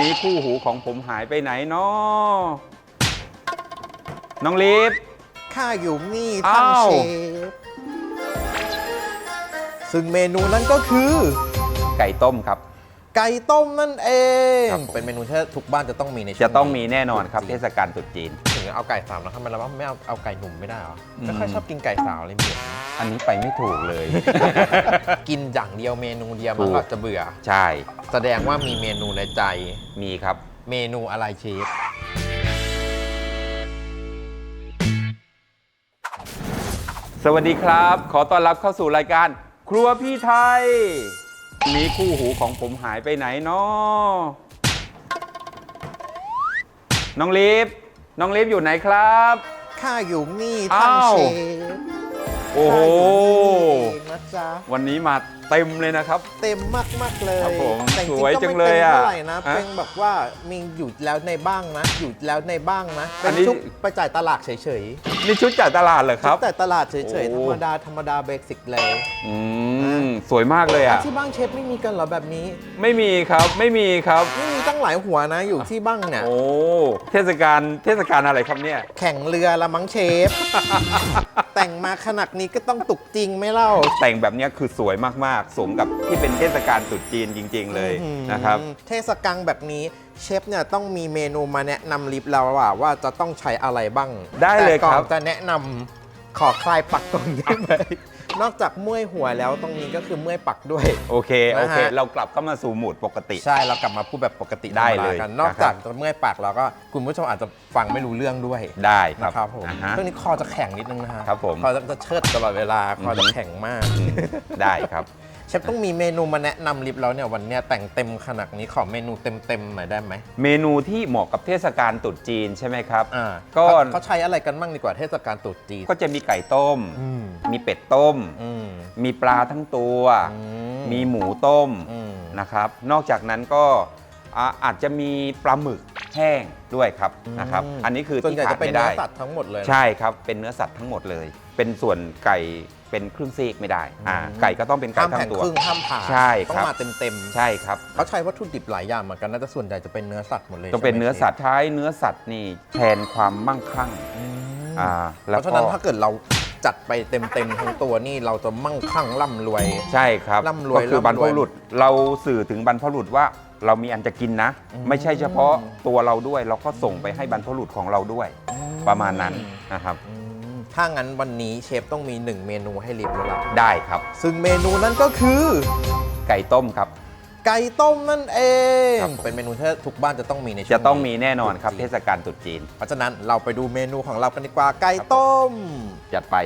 นี้คู่หูของผมหายไปไหนเนาะน้องลิฟ ข้าอยู่นี่ท่านอ้าว เชฟ ซึ่งเมนูนั้นก็คือ ไก่ต้มครับ ไก่ต้มนั่นเอง ครับผม เป็นเมนูที่ทุกบ้านจะต้องมีในช่วงจะต้องมีนี้แน่นอนครับเทศกาลตรุษจีน ถึงเอาไก่สามแล้วทำไมเราไม่เอาเอาไก่หนุ่มไม่ได้เหรออืมไม่ค่อยชอบกินไก่สาวเลยเหมียว อันนี้ไปไม่ถูกเลย กินอย่างเดียวเมนูเดียวถูมันกก็จะเบื่อ ใช่ แสดงว่ามีเมนูในใจ มีครับ เมนูอะไรเชฟสวัสดีครับ ขอต้อนรับเข้าสู่รายการ ครัวพี่ไทยวันนี้คู่หูของผมหายไปไหนเนาะน้องลิฟน้องลิฟอยู่ไหนครับ ข้าอยู่นี่ท่านอ้าว เชฟ โอ้โหข้าอยู่นี่นะจ๊ะ วันนี้มา เต็มเลยนะครับ เต็มมากมากๆเลยครับผมแต่จริสวยๆก็จังไม่เลยต็มอะเท่าไหร่นะฮะเป็นแบบว่ามีอยู่แล้วในบ้างนะ อยู่แล้วในบ้างนะ อัเป็นนนี้ ชุบไปจ่ายตลาดเฉยนี่ชุดจากตลาดเหรอๆครับชุดแต่ตลาดเฉยๆ โอ้ ธรรมดา ธรรมดาเบสิกเลยอืมสวยมากเลยอะ ที่บ้างเชฟไม่มีกันเหรอแบบนี้ ไม่มีครับไม่มีครับ ไม่มีตั้งหลายหัวนะอยู่ที่บ้างเนี่ย โอ้เทศกาลเทศกาลอะไรครับเนี่ย แข่งเรือละมั้งเชฟ แต่งมาขนาดนี้ก็ต้องตุกจริงไหม่เล่า แต่งแบบเนี้ยคือสวยมากๆสมกับที่เป็นเทศกาลตรุษจีนจริง ๆ เลยนะครับอืมเทศกาลแบบนี้เชฟเนี่ยต้องมีเมนูมาแนะนำลิฟต์เราว่าว่าจะต้องใช้อะไรบ้างได้เลยแต่ก่อครันบจะแนะนำขอคลายปักก่อนได้ไหมนอกจากเมื่อยหัวแล้วตรงนี้ก็คือเมื่อยปักด้วย โอเค โอเค นะฮะ เรากลับเข้ามาสู่โหมดปกติ ใช่เรากลับมาพูดแบบปกติได้เลยธรรมกันนอกนะครับ จากจะเมื่อยปากเราก็คุณผู้ชมอาจจะฟังไม่รู้เรื่องด้วยได้ครับนะครับผมอ่าฮะ ช่วงนี้คอจะแข็งนิดนึงนะฮะครับผม คอจะเชิดตลอดเวลาคอจะอือฮึแข็งมาก อืมได้ครับ เชฟต้องมีเมนูมาแนะนำลิฟต์แล้วเนี่ยวันเนี้ยแต่งเต็มขนาดนี้ขอเมนูเต็มๆหน่อยได้ไหมเมนูที่เหมาะกับเทศกาลตรุษจีนใช่ไหมครับ อ่าก็ เขาเขาใช้อะไรกันบ้างดีกว่าเทศกาลตรุษจีนก็จะมีไก่ต้ม อืมมีเป็ดต้ม อืมมีปลาทั้งตัว อืมีหมูต้มอืมนะครับ นอกจากนั้นก็อ่าอาจจะมีปลาหมึกแห้งด้วยครับนะครับมอันนี้คือส่วนที่ใหญ่ขาจะดเป็นไม่เนื้ได้ อสัตว์ทั้งหมดเลยนะ ใช่ครับ เป็นเนื้อสัตว์ทั้งหมดเลย เป็นส่วนไก่ เป็นครึ่งซีกไม่ได้อ่าอืมไก่ก็ต้องเป็นไก่ห้ามทั้แผ่งนตัว ครึ่งห้ามผ่าใช่คต้อรับ งมาเต็มๆใช่ครับเขาใช้วัตถุดิบหลายอย่างเหมือนกันน่าจะส่วนใหญ่จะเป็นเนื้อสัตว์หมดเลยต้องเป็นใช่ไหมเนื้อสัตว์ใช้เนื้อสัตว์นี่แทนความมั่งคั่งอืมอ่าเพแล้วราะฉะก็นั้นถ้าเกิดเราจัดไปเต็มๆทั้งตัวนี่เราจะมั่งคั่งร่ำรวย ใช่ครับร่ำรวยก็คือร่ำรวยบรรพบุรุษเราสื่อถึงบรรพบุรุษว่าเรามีอันจะกินนะ อืม ไม่ใช่เฉพาะตัวเราด้วย เราก็ส่งไปให้บรรพบุรุษของเราด้วย ประมาณนั้นนะครับ อืม ถ้างั้นวันนี้เชฟต้องมีหนึ่งเมนูให้ลิฟต์แล้วล่ะได้ครับ ซึ่งเมนูนั้นก็คือ ไก่ต้มครับ ไก่ต้มนั่นเอง ครับผม เป็นเมนูที่ทุกบ้านจะต้องมีในช่วงจะต้องมีนี้แน่นอนครับเทศกาลตรุษจีน เพราะฉะนั้นเราไปดูเมนูของเรากันดีกว่าไก่ต้ม จัดไป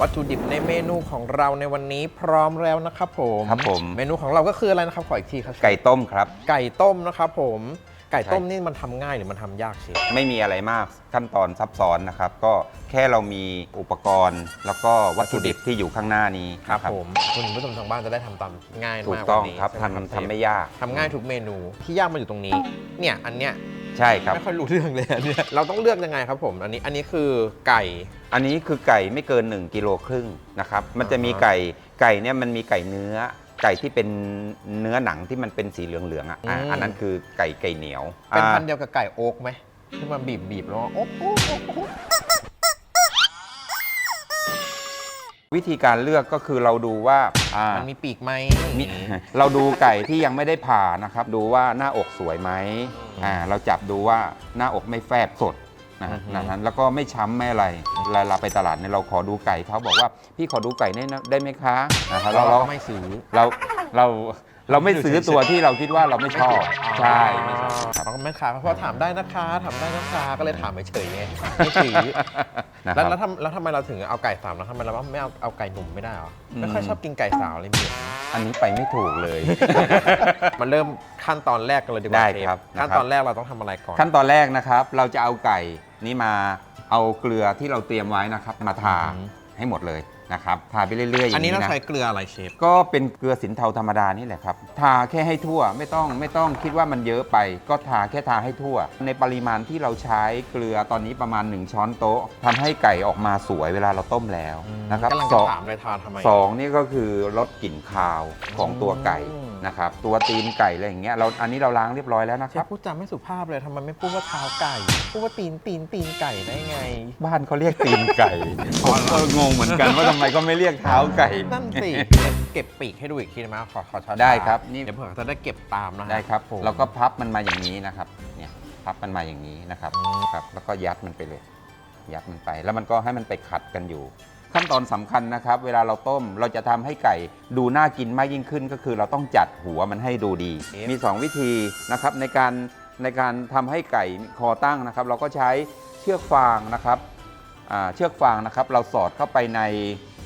วัตถุดิบในเมนูของเราในวันนี้พร้อมแล้วนะครับผมครับผม เมนูของเราก็คืออะไรนะครับขออีกทีครับ ไก่ต้มครับ ไก่ต้มนะครับผม ไก่ต้มใช่นี่มันทำง่ายหรือมันทำยากเชฟไม่มีอะไรมากขั้นตอนซับซ้อนนะครับ ก็แค่เรามีอุปกรณ์ แล้วก็วัตถุดิบที่อยู่ข้างหน้านี้นะผมคุณผู้ชมทางบ้านจะได้ทำตามง่ายถูมากกต้องวันนี้ครับใช่หทำเชฟ ทำไม่ยาก ทำง่ายทุกเมนูที่ยากมาอยู่ตรงนี้ เนี่ยอันเนี้ย ใช่ครับ ไม่ค่อยรู้เรื่องเลยอันเนี่ยเราต้องเลือกยังไงครับผม อันนี้อันนี้คือไก่ อันนี้คือไก่ไม่เกิน 1กิโลครึ่งนะครับ มันจะมีอ่าฮะไก่ไก่เนี่ยมันมีไก่เนื้อ ไก่ที่เป็นเนื้อหนังที่มันเป็นสีเหลืองๆอะอะอืม อันนั้นคือไก่ไก่เหนียวเป็นอ่าพันธุ์เดียวกับไก่โอ๊กไหมที่มันบีบบีบแล้วโอ๊กโอ๊กโอ๊กโอ๊กวิธีการเลือกก็คือเราดูว่าอ่า มันมีปีกไหมมีเราดูไก่ที่ยังไม่ได้ผ่านะครับ ดูว่าหน้าอกสวยไหม อ่าเราจับดูว่าหน้าอกไม่แฟบสดนะฮะนั้นแล้วก็ไม่ช้ำไม่อะไรเวลาเราไปตลาดเนี่ยเราขอดูไก่เขาบอกว่าพี่ขอดูไก่ได้นะได้ไหมคะนะครับเราเราก็ไม่ซื้อเราเรา เราไม่ซื้อตัวที่เราคิดว่าเราไม่ชอบใช่ไม่ไม่ชชออบบครับเขาก็ไม่ขายเพราะถามได้นะคะถามได้นะคะก็เลยถามเฉยๆไงไม่ซื้อนะคแล้วรับแล้วทำแล้วทำไมเราถึงเอาไก่สามแล้วทำไมเราไม่เอาเอาไก่หนุ่มไม่ได้เหรอไม่ค่อยอืมชอบกินไก่สาวเลยเหมียวอันนี้ไปไม่ถูกเลยมาเริ่มขั้นตอนแรกกันเลยดีกว่าได้เชฟครับขั้นนะครับตอนแรกเราต้องทำอะไรก่อน ขั้นตอนแรกนะครับ เราจะเอาไก่นี้มาเอาเกลือที่เราเตรียมไว้นะครับ มาทาให้หมดเลย นะครับทาไปเรื่อยๆอย่างอันนี้นี้เรานะใช้เกลืออะไรเชฟ ก็เป็นเกลือสินเทาธรรมดานี่แหละครับ ทาแค่ให้ทั่วไม่ต้องไม่ต้องคิดว่ามันเยอะไป ก็ทาแค่ทาให้ทั่ว ในปริมาณที่เราใช้เกลือตอนนี้ประมาณ 1 ช้อนโต๊ะทำให้ไก่ออกมาสวยเวลาเราต้มแล้วนะครับกำลังสจะองถามเลยทานทำไม สองนี่ก็คือลดกลิ่นคาวของตัวไก่ อืมนะครับตัวตีนไก่อะไรอย่างเงี้ยเราอันนี้เราล้างเรียบร้อยแล้วนะเชครัฟบ พูดจาไม่สุภาพเลยทำไมไม่พูดว่าเท้าไก่ พูดว่าตีนตีนตีนไก่ได้ไง บ้านเขาเรียกตีนไก่ ผมก็งงเหมือนกันว่าทำไมก็ไม่เรียกเท้าไก่ นั่นสิ เก็บปีกให้ดูอีกทีได้ไหมขอขอช้าๆได้ครับนี่ เดี๋ยวเผื่อจะได้เก็บตามนะฮะได้ครับผมเราก็พับมันมาอย่างนี้นะครับเนี่ยพับมันมาอย่างนี้นะครับอืมครับ แล้วก็ยัดมันไปเลย ยัดมันไป แล้วมันก็ให้มันไปขัดกันอยู่ ขั้นตอนสำคัญนะครับ เวลาเราต้มเราจะทำให้ไก่ดูน่ากินมากยิ่งขึ้น ก็คือเราต้องจัดหัวมันให้ดูดี มี 2 วิธีนะครับในการในการทำให้ไก่คอตั้งนะครับ เราก็ใช้เชือกฟางนะครับอ่าเชือกฟางนะครับ เราสอดเข้าไปใน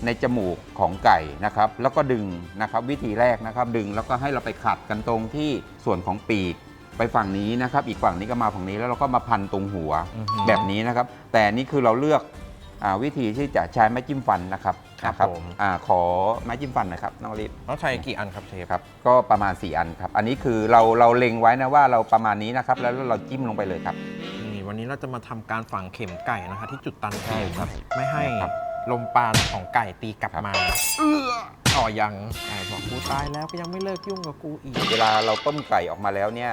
ในจมูกของไก่นะครับ แล้วก็ดึงนะครับวิธีแรกนะครับ ดึงแล้วก็ให้เราไปขัดกันตรงที่ส่วนของปีกไปฝั่งนี้นะครับ อีกฝั่งนี้ก็มาฝั่งนี้แล้วเราก็มาพันตรงหัวอือหือแบบนี้นะครับ แต่นี่คือเราเลือกอา วิธีที่จะใช้ไม้จิ้มฟันนะครับครับนะผม อาขอไม้จิ้มฟันหน่อยครับน้องลิศต้องใช้กี่อันครับเชฟ ครับก็ประมาณ 4 อันครับ อันนี้คือเราเราเล็งไว้นะว่าเราประมาณนี้นะครับ แล้วเราจิ้มลงไปเลยครับ นี่วันนี้เราจะมาทำการฝังเข็มไก่นะคะ ที่จุดตันใช่เข็มครับ ไม่ให้ครับ ลมปราณของไก่ตีกลับครับมาเอออ๋อยังไก่บอกกูตายแล้วก็ยังไม่เลิกยุ่งกับกูอีก เวลาเราต้มไก่ออกมาแล้วเนี่ย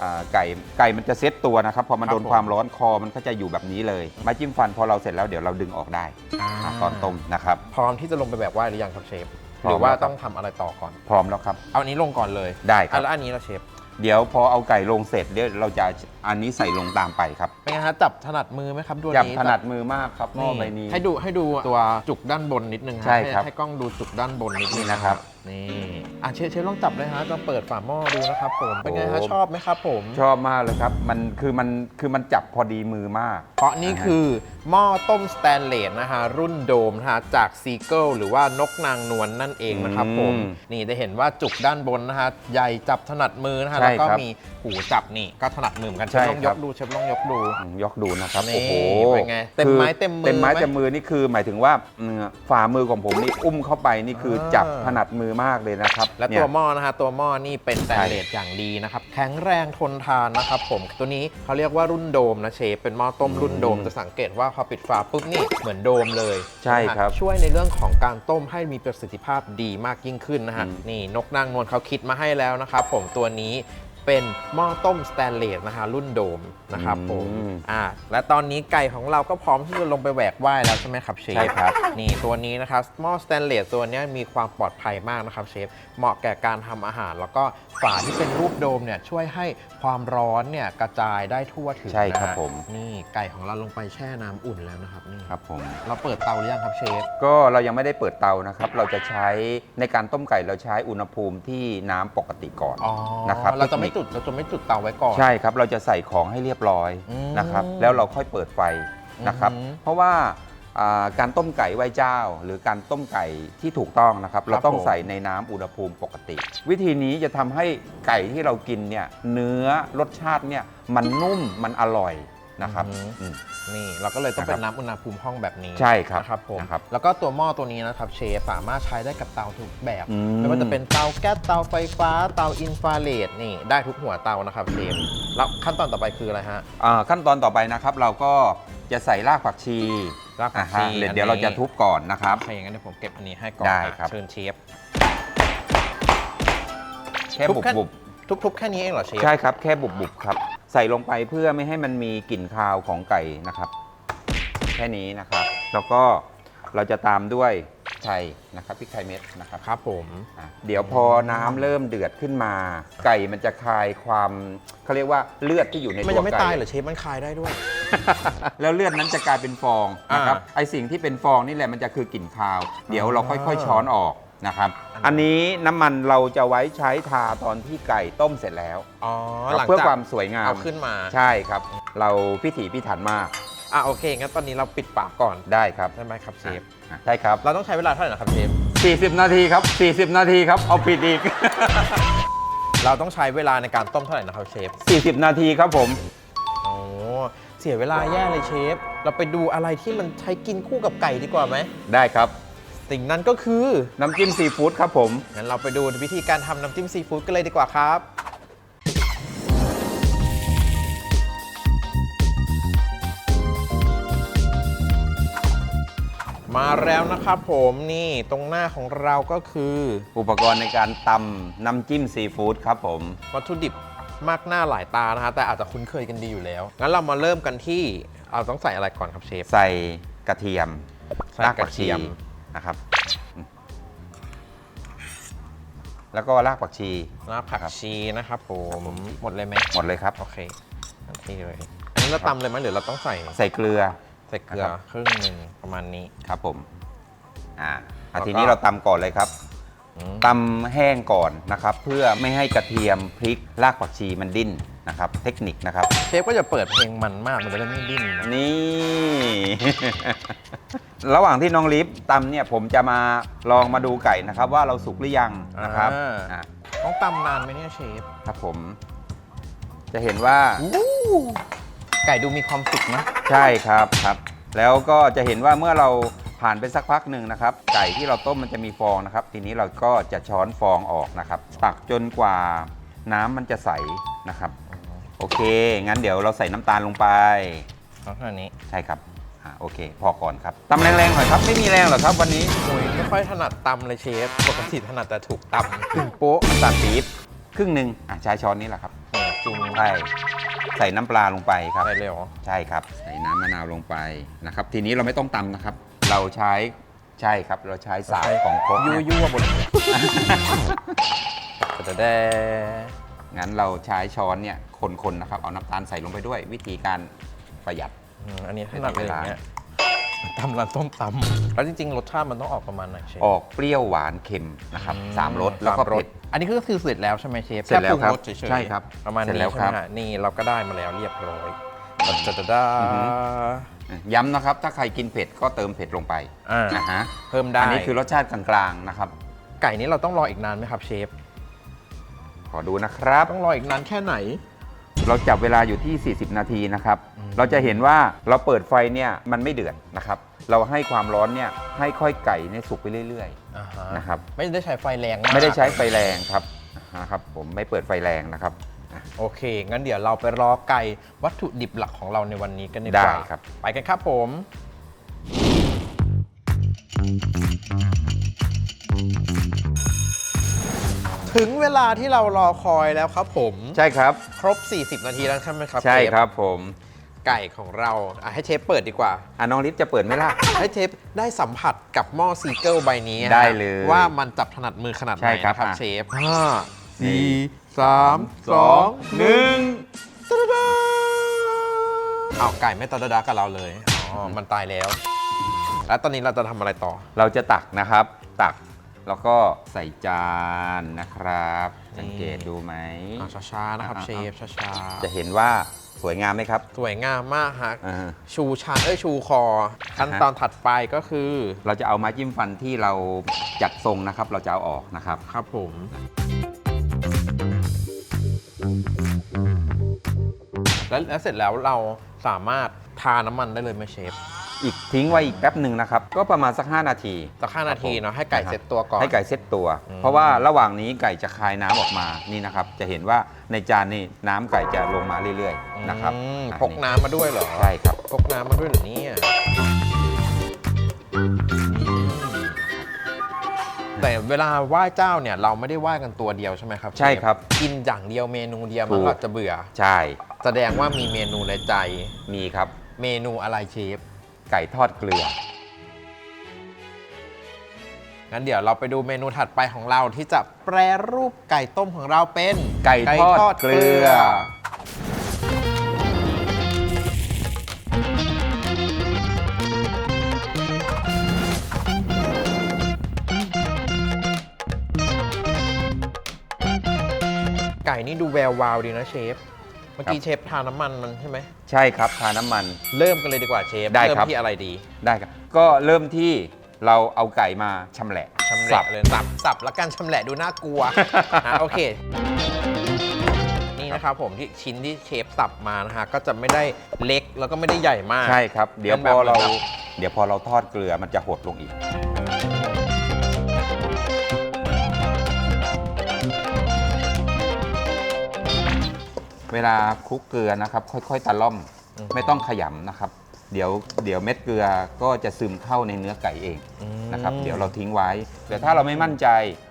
อ่าไก่ไก่มันจะเซ็ตตัวนะครับพอมันครับโดนผมความร้อนคอมันก็จะอยู่แบบนี้เลยไม้จิ้มฟันพอเราเสร็จแล้วเดี๋ยวเราดึงออกได้อ่าอ่าตอนต้มนะครับ พร้อมที่จะลงไปแบบว่ายหรือยังครับเชฟพร้อมหรือว่าแล้วครับ ต้องทำอะไรต่อก่อน พร้อมแล้วครับ เอาอันนี้ลงก่อนเลยได้คอะรับแล้วอันนี้ละเชฟ เดี๋ยวพอเอาไก่ลงเสร็จเดี๋ยวเราจะอันนี้ใส่ลงตามไปครับเป็นไงฮะจับถนัดมือไหมครับดูอันจับนี้ถนัดมือมากครับหม้อใบนี้ ให้ดูให้ดูตัวจุกด้านบนนิดนึงฮะใช่ครับให้ให้กล้องดูจุกด้านบนนิดนึงนี่นะครับนี่อะเชฟเชฟลองจับเลยฮะจะเปิดฝาหม้อดูนะครับผมเป็นไงฮะโอ้ ชอบไหมครับผม ชอบมากเลยครับ มันคือมันคือมันจับพอดีมือมาก เพราะนี่คือหม้อต้มสแตนเลสนะฮะรุ่นโดมนะฮะจากซีเกิลหรือว่านกนางนวลนั่นเองนะครับผม อืมนี่ได้เห็นว่าจุกด้านบนนะฮะใหญ่จับถนัดมือนะฮะใช่แล้วก็ครับ มีหูจับนี่ก็ถนัดมือเหมือนกันเชใช่ฟลองคยรับกดูเชฟลองยกดู อืมยกดูนะครับ นี่โอ้โหเป็นไงเต็มคือไม้เต็มมือเต็มไม้ไหมเต็มมือนี่คือหมายถึงว่าเนื้อฝ่ามือของผมนี่อุ้มเข้าไปนี่คืออา จับถนัดมือมากเลยนะครับและเนี่ตัยวหม้อนะฮะตัวหม้อนี่เป็นสแตนเลสอย่างดีนะครับ แข็งแรงทนทานนะครับผมตัวนี้เขาเรียกว่ารุ่นโดมนะเชฟเป็นหม้อต้มรุ่นโดมอืมจะสังเกตว่าพอปิดฝาปุ๊บนี่เหมือนโดมเลยใช่ครับนะฮะช่วยในเรื่องของการต้มให้มีประสิทธิภาพดีมากยิ่งขึ้นนะฮะอืม นี่นกนางนวลเขาคิดมาให้แล้วนะครับผมตัวนี้ เป็นหม้อต้มสแตนเลสนะฮะรุ่นโดมนะครับผมอืม อ่าและตอนนี้ไก่ของเราก็พร้อมที่จะลงไปแหวกว่ายแล้วใช่ไหมครับเชฟ ใช่ครับ นี่ตัวนี้นะครับหม้อสแตนเลสตัวเนี้ยมีความปลอดภัยมากนะครับเชฟเหมาะแก่การทำอาหาร แล้วก็ฝาที่เป็นรูปโดมเนี่ยช่วยให้ความร้อนเนี่ยกระจายได้ทั่วถึงใช่ครับนะฮะผม นี่ไก่ของเราลงไปแช่น้ำอุ่นแล้วนะครับนี่ครับผม เราเปิดเตาหรือยังครับเชฟก็เรายังไม่ได้เปิดเตานะครับ เราจะใช้ในการต้มไก่เราใช้อุณหภูมิที่น้ำปกติก่อน อ๋อนะครับเราจะไม่เทคนิคจุดเราจะไม่จุดเตาไว้ก่อน ใช่ครับเราจะใส่ของให้เรียบร้อยอืมนะครับ แล้วเราค่อยเปิดไฟนะครับ อือหือเพราะว่าอ่าการต้มไก่ไหว้เจ้า หรือการต้มไก่ที่ถูกต้องนะครับ เราต้องผม ใส่ในน้ำอุณหภูมิปกติ วิธีนี้จะทำให้ไก่ที่เรากินเนี่ยเนื้อรสชาติเนี่ยมันนุ่มมันอร่อย นะครับอืม นี่เราก็เลยต้องเป็นนะครับน้ำอุณหภูมิห้องแบบนี้ใช่ครับนะครับผมนะครับแล้วก็ตัวหม้อตัวนี้นะครับเชฟสามารถใช้ได้กับเตาทุกแบบ อืม ไม่ว่าจะเป็นเตาแก๊สเตาไฟฟ้า เตาอินฟราเรดนี่ได้ทุกหัวเตานะครับเชฟแล้วขั้นตอนต่อไปคืออะไรฮะ อ่าขั้นตอนต่อไปนะครับ เราก็จะใส่รากผักชีรากผักชีอ่าฮะเดี๋ยวอันนี้ เดี๋ยวเราจะทุบก่อนนะครับถ้าอย่างนั้นเดี๋ยวผมเก็บอันนี้ให้ก่อนได้ครับ เชิญเชฟ แค่ทุบบุบแค่ บุบทุบๆแค่นี้เองเหรอเชฟใช่ครับแค่บุบบุบครับ ใส่ลงไปเพื่อไม่ให้มันมีกลิ่นคาวของไก่นะครับ แค่นี้นะครับ แล้วก็เราจะตามด้วยไทยนะครับพริกไทยเม็ดนะครับครับผมอะเดี๋ยวพอน้ำเริ่มเดือดขึ้นมา ไก่มันจะคลายความเขาเรียกว่าเลือดที่อยู่ในมันตัวยังไม่ไก่ตายเหรอเชฟมันคายได้ด้วย แล้วเลือดนั้นจะกลายเป็นฟองนะครับอ่าไอสิ่งที่เป็นฟองนี่แหละมันจะคือกลิ่นคาว เดี๋ยวเราอ่าค่อยๆ ช้อนออก นะครับ อัอันนนี้นี้น้ำมันเราจะไว้ใช้ทาตอนที่ไก่ต้มเสร็จแล้วอ๋อครับหลังเพื่อจากความสวยงามเอาขึ้นมาใช่ครับ เราพิถีพิถันมากอะโอเคงั้นตอนนี้เราปิดปากก่อนได้ครับได้ไหมครับเชฟอะได้ครับ เราต้องใช้เวลาเท่าไหร่นะครับเชฟ40 นาทีครับ 40 นาทีครับ เอาผิดอีก เราต้องใช้เวลาในการต้มเท่าไหร่นะครับเชฟ40 นาทีครับผม โอ้เสียเวลาแย่เลยเชฟ เราไปดูอะไรที่มันใช้กินคู่กับไก่ดีกว่าไหมได้ครับ สิ่งนั้นก็คือน้ำจิ้มซีฟู้ดครับผม งั้นเราไปดูวิธีการทำน้ำจิ้มซีฟู้ดกันเลยดีกว่าครับ มาแล้วนะครับผมนี่ตรงหน้าของเราก็คืออุปกรณ์ในการตำน้ำจิ้มซีฟู้ดครับผม วัตถุดิบมากหน้าหลายตานะฮะแต่อาจจะคุ้นเคยกันดีอยู่แล้ว งั้นเรามาเริ่มกันที่เราต้องใส่อะไรก่อนครับเชฟ ใส่กระเทียมใส่รากกผัระกเทีชียม นะครับอืมแล้วก็รากผักชี รากผักชีนะครับผมหมดเลยไหมหมดเลยครับ โอเคทันทีเลย อันนี้เราตำเลยไหมหรือเราต้องใส่ใส่เกลือ ใส่เกลือครับครึ่งหนึ่งประมาณนี้ครับผม อ่าอะแล้วก็ทีนี้เราตำก่อนเลยครับอืมตำแห้งก่อนนะครับ เพื่อไม่ให้กระเทียมพริกรากผักชีมันดิ้นนะครับ เทคนิคนะครับ เชฟก็จะเปิดเพลงมันมากมันจะได้ไม่ดิ้นนะนี่ ระหว่างที่น้องลิฟตำเนี่ยผมจะมาลองมาดูไก่นะครับ ว่าเราสุกหรือยังนะครับอ่า อะต้องตำนานไหมเนี่ยเชฟ ครับผม จะเห็นว่าไก่ดูมีความสุกนะ ใช่ครับครับ แล้วก็จะเห็นว่าเมื่อเราผ่านไปสักพักหนึ่งนะครับ ไก่ที่เราต้มมันจะมีฟองนะครับ ทีนี้เราก็จะช้อนฟองออกนะครับ ตักจนกว่าน้ำมันจะใสนะครับ โอเค งั้นเดี๋ยวเราใส่น้ำตาลลงไปเอาเท่านี้ ใช่ครับ อ่าโอเค พอก่อนครับตำแรงๆหน่อยครับไม่มีแรงหรอกครับวันนี้โอ้ยไม่ค่อยถนัดตำเลยเชฟปกติถนัดแต่ถูกตำถึงโป๊ะน้ำตาลปี๊บครึ่งหนึ่งอะใช้ช้อนนี้แหละครับเนี่ยจุ่มใช่ใส่น้ำปลาลงไปครับไปเลยเหรอใช่ครับ ใส่น้ำมะนาวลงไปนะครับ ทีนี้เราไม่ต้องตำนะครับ เราใช้ใช่ครับ เราใช้สายของครกยั่วนะยั่วๆบนแต่แต่งั้นเราใช้ช้อนเนี่ยคนๆนะครับ เอาน้ำตาลใส่ลงไปด้วย วิธีการประหยัด อืมอันนี้ถนัดเลยอย่างเงี้ยตำร้านส้มตำแล้วจริงๆ รสชาติมันต้องออกประมาณไหนเชฟ ออกเปรี้ยวหวานเค็มนะครับสามรสแล้วก็สามรเผ็สดอันนี้ก็คือเสร็จแล้วใช่ไหมเชฟเสร็จแล้วครับค่ปงสเฉยๆใช่ครับ ประมาณเสร็จนี้แล้วใช่ครับไหมฮะนี่เราก็ได้มาแล้วเรียบร้อยจะจะได้อือฮึ ย้ำนะครับ ถ้าใครกินเผ็ดก็เติมเผ็ดลงไปอ่านะฮะเพิ่มได้อันนี้คือรสชาติกลางๆนะครับ ไก่นี้เราต้องรออีกนานไหมครับเชฟ ขอดูนะครับ ต้องรออีกนานแค่ไหน เราจับเวลาอยู่ที่ 40 นาทีนะครับ เราจะเห็นว่าเราเปิดไฟเนี่ยมันไม่เดือดนะครับ เราให้ความร้อนเนี่ยให้ค่อยไก่เนี่ยสุกไปเรื่อยอ่าฮะนะครับ ไม่ได้ใช้ไฟแรงากๆไม่ได้ใช้ไฟแรงครับนะครับผมไม่เปิดไฟแรงนะครับโอเค งั้นเดี๋ยวเราไปรอไก่วัตถุดิบหลักของเราในวันนี้กันดีกว่าได้ครับ ไปกันครับผม ถึงเวลาที่เรารอคอยแล้วครับผม ใช่ครับ ครบ 40 นาทีแล้วใช่ไหมครับใช่เชฟครับผม ไก่ของเราอะให้เชฟเปิดดีกว่า อะน้องลิฟจะเปิดไหมล่ะ ให้เชฟได้สัมผัสกับหม้อซีเกิลใบนี้ฮะได้เลยว่ามันจับถนัดมือขนาดไหนใช่ครับนะครับอะ เชฟห้านี่สี่สามสองหนึ่งตะดาดาเอาวไก่ไม่ตะดาดากับเราเลยอ๋อมันตายแล้ว แล้วตอนนี้เราจะทำอะไรต่อ เราจะตักนะครับ ตักแล้วก็ใส่จานนะครับ สังเกตดูไหมอ่าช้าๆนะครับอ่าเชฟช้าจะเห็นว่า สวยงามไหมครับๆสวยงามมากฮะอ่าชูชานเอ้ยชูคอ ขั้นตอนถัดไปก็คือ เราจะเอาไม้จิ้มฟันที่เราจัดทรงนะครับ เราจะเอาออกนะครับ ครับผม แล้วแล้วเสร็จแล้วเราสามารถทาน้ำมันได้เลยไหมเชฟ อีกทิ้งไว้อีกแป๊บหนึ่งนะครับ ก็ประมาณสัก 5 นาทีสักห้านาทีครับผมเนาะให้ไก่เซ็ตตัวก่อน ให้ไก่เซ็ตตัว อืม เพราะว่าระหว่างนี้ไก่จะคายน้ำออกมานี่นะครับ จะเห็นว่าในจานนี่น้ำไก่จะลงมาเรื่อยๆนะครับอืมอะพกน้ำมาด้วยเหรอใช่ครับ พกน้ำมาด้วยเหรอเนี่ยแต่เวลาไหว้เจ้าเนี่ยเราไม่ได้ไหว้กันตัวเดียวใช่ไหมครับใช่ครับกินอย่างเดียวเมนูเดียวถูมันกก็จะเบื่อ ใช่แสดงว่ามีเมนูในใจ มีครับ เมนูอะไรเชฟ ไก่ทอดเกลือ งั้นเดี๋ยวเราไปดูเมนูถัดไปของเราที่จะแปรรูปไก่ต้มของเราเป็นไก่ทอดเกลือ ไก่นี่ดูแวววาวดีนะเชฟ เมื่อกี้เชฟทาน้ำมันมันใช่ไหม ใช่ครับทาน้ำมัน เริ่มกันเลยดีกว่าเชฟ ได้เริ่มครับ ที่อะไรดีได้ครับ ก็เริ่มที่เราเอาไก่มาชำแหละชำสัแหละบ เลยสับสับแล้วกันชำแหละดูน่ากลัว อะโอเค นี่นะครับผมที่ชิ้นที่เชฟสับมานะฮะก็จะไม่ได้เล็กแล้วก็ไม่ได้ใหญ่มาก ใช่ครับ เดี๋ยวเป็นพแบบอเราแบบเดี๋ยวพอเราทอดเกลือมันจะหดลงอีก ลาคลุกเกลือนะครับ ค่อยๆตะล่อมอืม ไม่ต้องขยำนะครับ เดี๋ยวเดี๋ยวเม็ดเกลือก็จะซึมเข้าในเนื้อไก่เองอืมนะครับ เดี๋ยวเราทิ้งไว้ แต่ถ้าเราไม่มั่นใจ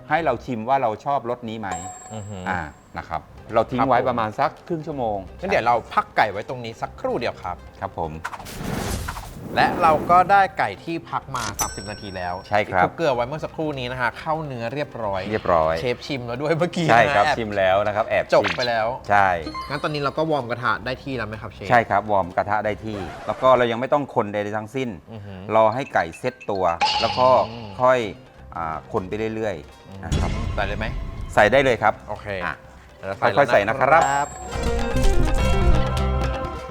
ให้เราชิมว่าเราชอบรสนี้ไหมอือหือ อ่านะครับ เราทิ้งครับไว้ผม ประมาณสักครึ่งชั่วโมงงั้นเดี๋ยวเราพักไก่ไว้ตรงนี้สักครู่เดียวครับ ครับผม และเราก็ได้ไก่ที่พักมา 30 นาทีแล้วใช่ครับที่คลุกเกลือไว้เมื่อสักครู่นี้นะฮะเข้าเนื้อเรียบร้อยเรียบร้อย เชฟชิมแล้วด้วยเมื่อกี้ใช่ครับนะแอบชิมแล้วนะครับแอบจบชิมไปแล้วใช่ งั้นตอนนี้เราก็วอร์มกระทะได้ที่แล้วไหมครับเชฟ ใช่ครับวอร์มกระทะได้ที่ แล้วก็เรายังไม่ต้องคนใดๆทั้งสิ้น อือหือรอให้ไก่เซ็ตตัว แล้วก็อืม ค่อยอาคนไปเรื่อยๆนะครับใส่เลยไหมใส่ได้เลยครับ โอเคอะ เดี๋ยวค่อยๆใส่นะครับมี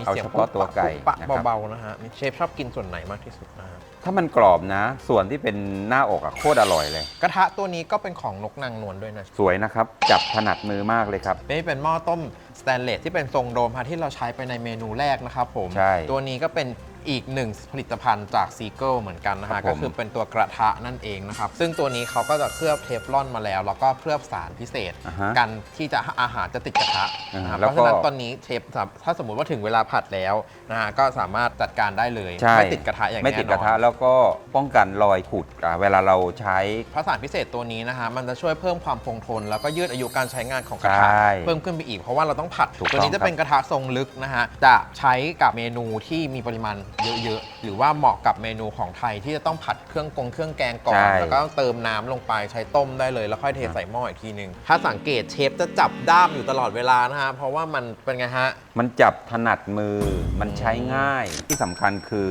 เอาสียงเฉพาะตัวไก่ปะนะครับเบาๆนะฮะเชฟชอบกินส่วนไหนมากที่สุดนะฮะถ้ามันกรอบนะ ส่วนที่เป็นหน้าอกอะโคตรอร่อยเลย กระทะตัวนี้ก็เป็นของนกนางนวลด้วยนะ สวยนะครับ จับถนัดมือมากเลยครับนี่เป็นหม้อต้มสแตนเลสที่เป็นทรงโดมฮะที่เราใช้ไปในเมนูแรกนะครับผมใช่ตัวนี้ก็เป็น อีกหนึ่งผลิตภัณฑ์จากซีเกิลเหมือนกันนะครัฮะบผม ก็คือเป็นตัวกระทะนั่นเองนะครับ ซึ่งตัวนี้เขาก็จะเคลือบเทฟลอนมาแล้ว แล้วก็เคลือบสารพิเศษ อ่าฮะกันที่จะอาหารจะติดกระทะนะครับแล้เพวก็ราะฉะนั้นตอนนี้เชฟสามถ้าสมมุติว่าถึงเวลาผัดแล้วนะฮะก็สามารถจัดการได้เลยใช่ไม่ติดกระทะอย่างไม่แน่นอน ติดกระทะแล้วก็ป้องกันรอยขูดอ่าเวลาเราใช้เพราะสารพิเศษตัวนี้นะฮะมันจะช่วยเพิ่มความคงทน แล้วก็ยืดอายุการใช้งานของกระทะใช่เพิ่มขึ้นไปอีกเพราะว่าเราต้องผัดถูกต้องตัวนี้จะเป็นกระทะทรงลึกนะฮะจะใช้กับเมนูที่มีปริมาณเยอะๆ หรือว่าเหมาะกับเมนูของไทยที่จะต้องผัดเครื่องกงเครื่องแกงก่อน ใช่ แล้วก็ต้องเติมน้ำลงไปใช้ต้มได้เลย แล้วค่อยเทใส่หม้ออีกทีหนึ่งถ้าสังเกตเชฟจะจับด้ามอยู่ตลอดเวลานะฮะ เพราะว่ามันเป็นไงฮะ มันจับถนัดมือ มันใช้ง่าย ที่สำคัญคือ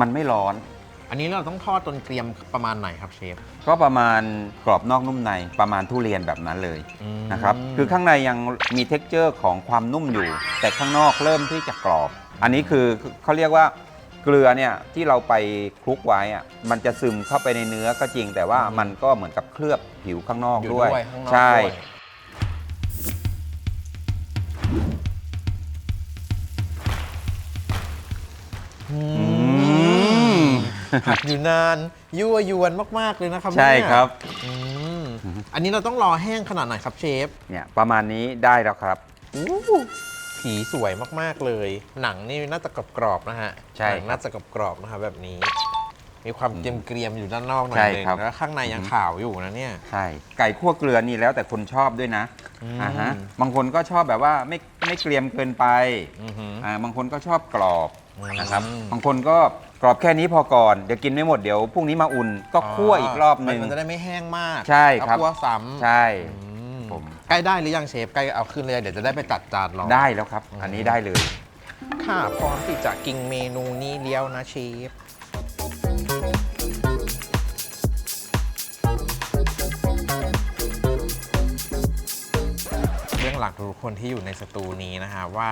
มันไม่ร้อน อันนี้เราต้องทอดจนเกรียมประมาณไหนครับเชฟ ก็ประมาณกรอบนอกนุ่มในประมาณทุเรียนแบบนั้นเลยอืม นะครับ คือข้างในยังมีเท็กเจอร์ของความนุ่มอยู่ แต่ข้างนอกเริ่มที่จะกรอบ อันนี้คือเขาเรียกว่าเกลือเนี่ยที่เราไปคลุกไว้อะมันจะซึมเข้าไปในเนื้อก็จริง แต่ว่ามันก็เหมือนกับเคลือบผิวข้างนอกอยู่ด้วยด้วยข้างนอกใช่ ด้วยอือืมมผัดอยู่นานยั่วยวนมาก ๆ เลยนะครับใช่เนี่ยครับ อืมอันนี้เราต้องรอแห้งขนาดไหนครับเชฟเนี่ยประมาณนี้ได้แล้วครับผี สวยมากๆเลย หนังนี่น่าจะกรอบๆนะฮะใช่หนังครับน่าจะกรอบๆนะครับแบบนี้ มีความเกรียมๆอยู่ด้านนอกหน่อใช่ยหนึงครับ แล้วข้างในยังขาวอยู่นะเนี่ย ใช่ ไก่คั่วเกลือนี่แล้วแต่คนชอบด้วยนะอืม อ่าฮะบางคนก็ชอบแบบว่าไม่ไม่เกรียมเกินไปอือหือ อ่าบางคนก็ชอบกรอบอืมนะครับบางคนก็กรอบแค่นี้พอก่อนเดี๋ยวกินไม่หมดเดี๋ยวพรุ่งนี้มาอุ่นก็คั่วอีกรอบหนึ่ง มันจะได้ไม่แห้งมากใช่ครับ แล้วคั่วซ้ำ ใช่ อืมผม ใกล้ได้หรือยังเชฟใกล้เอาขึ้นเลยเดี๋ยวจะได้ไปจัดจานรอได้แล้วครับ อันนี้ได้เลย ค่ะพร้อมที่จะกินเมนูนี้เลี้ยวนะเชฟเรื่องหลักทุกคนที่อยู่ในสตูนี้นะฮะว่า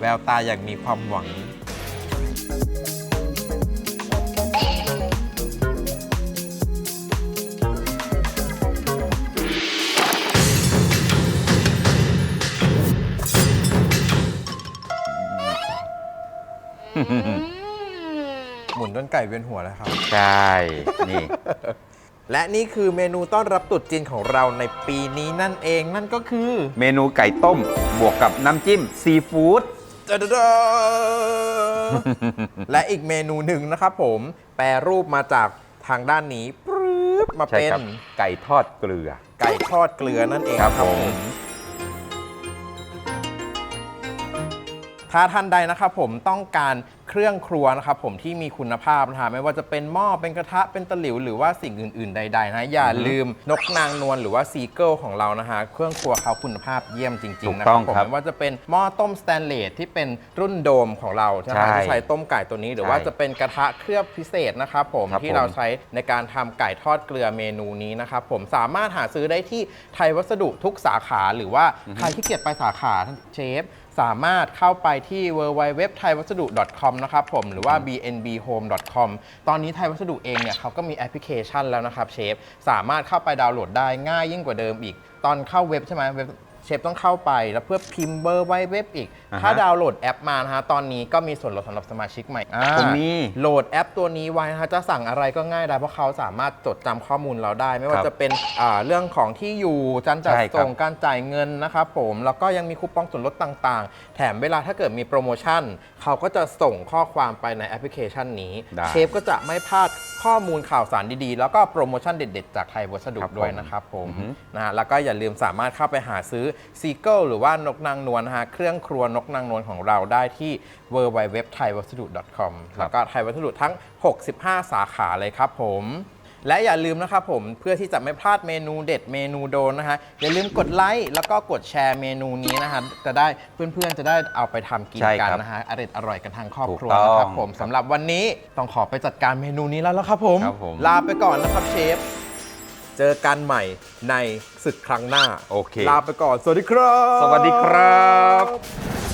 แววตาอย่างมีความหวังหมุ ไก่เวียนหัวแล้วครับ ใช่ นี่ และนี่คือเมนูต้อนรับตรุษจีนของเราในปีนี้นั่นเองนั่นก็คือเมนูไก่ต้ม บวกกับน้ำจิ้มซีฟู้ดจาดาดาและอีกเมนูหนึ่งนะครับผม แปรรูปมาจากทางด้านนี้ปรึ๊บมาใช่เป็น ครับ ไก่ทอดเกลือ ไก่ทอดเกลือนั่นเองครับผม ถ้าท่านใดนะครับผมต้องการเครื่องครัวนะครับผมที่มีคุณภาพนะฮะไม่ว่าจะเป็นหม้อเป็นกระทะเป็นตะหลิวหรือว่าสิ่งอื่นๆ ใดๆนะอย่าลืมนกนางนวลหรือว่าซีเกิลของเรานะฮะเครื่องครัวเขาคุณภาพเยี่ยมจริถูงๆกนะคต้รัอบงผมครับไม่ว่าจะเป็นหม้อต้มสแตนเลสที่เป็นรุ่นโดมของเราใช่ไหมใช่ที่ใช้ต้มไก่ตัวนี้ หรือว่าใช่จะเป็นกระทะเคลือบพิเศษนะครับผมครับที่ผมเราใช้ในการทำไก่ทอดเกลือเมนูนี้นะครับผมสามารถหาซื้อได้ที่ไทยวัสดุทุกสาขาหรือว่าใครที่เกียจไปสาขาท่านเชฟ สามารถเข้าไปที่ w w w t h a i w a s a d u .com นะครับผมหรือว่า bnbhome.com ตอนนี้ไทยวัสดุเองเนี่ยเขาก็มีแอปพลิเคชันแล้วนะครับเชฟ สามารถเข้าไปดาวน์โหลดได้ง่ายยิ่งกว่าเดิมอีก ตอนเข้าเว็บใช่ไหมเว็บ เชฟต้องเข้าไปแล้วเพื่อพิมพ์เบอร์ไว้เว็บอีก อ่าฮะถ้าดาวน์โหลดแอปมานะฮะตอนนี้ก็มีส่วนลดสำหรับสมาชิกใหม่อ่าผมมีโหลดแอปตัวนี้ไว้นะฮะจะสั่งอะไรก็ง่ายได้เพราะเขาสามารถจดจำข้อมูลเราได้ ไม่ว่าครับจะเป็นอ่าเรื่องของที่อยู่การจัดใช่ครับ ส่งการจ่ายเงินนะครับผมแล้วก็ยังมีคูปองส่วนลดต่างๆ แถมเวลาถ้าเกิดมีโปรโมชั่น เขาก็จะส่งข้อความไปในแอปพลิเคชันนี้ได้ เชฟก็จะไม่พลาดข้อมูลข่าวสารดีๆ แล้วก็โปรโมชั่นเด็ดๆ จากไทยวัสดุ ครับผมด้วยนะครับผมอือฮึนะฮะแล้วก็อย่าลืมสามารถเข้าไปหาซื้อซีเกิลหรือว่านกนางนวลนะฮะเครื่องครัวนกนางนวลของเราได้ที่ w w w t h a i w a s u d u c o m แล้วก็ไทยวัสดุทั้ง 65 สาขาเลยครับผมและอย่าลืมนะครับผมเพื่อที่จะไม่พลาดเมนูเด็ดเมนูโดนนะฮะอย่าลืมกดไลค์แล้วก็กดแชร์เมนูนี้นะฮะจะได้เพื่อนๆจะได้เอาไปทำกินใช่กันครับนะฮะอร่อยอร่อยกันทางครอบครัวถูกต้องนะครับผมสำหรับวันนี้ต้องขอไปจัดการเมนูนี้แล้วละครับผมครับผม ลาไปก่อนนะครับเชฟ เจอกันใหม่ในศึกครั้งหน้า โอเค ลาไปก่อน สวัสดีครับ สวัสดีครับ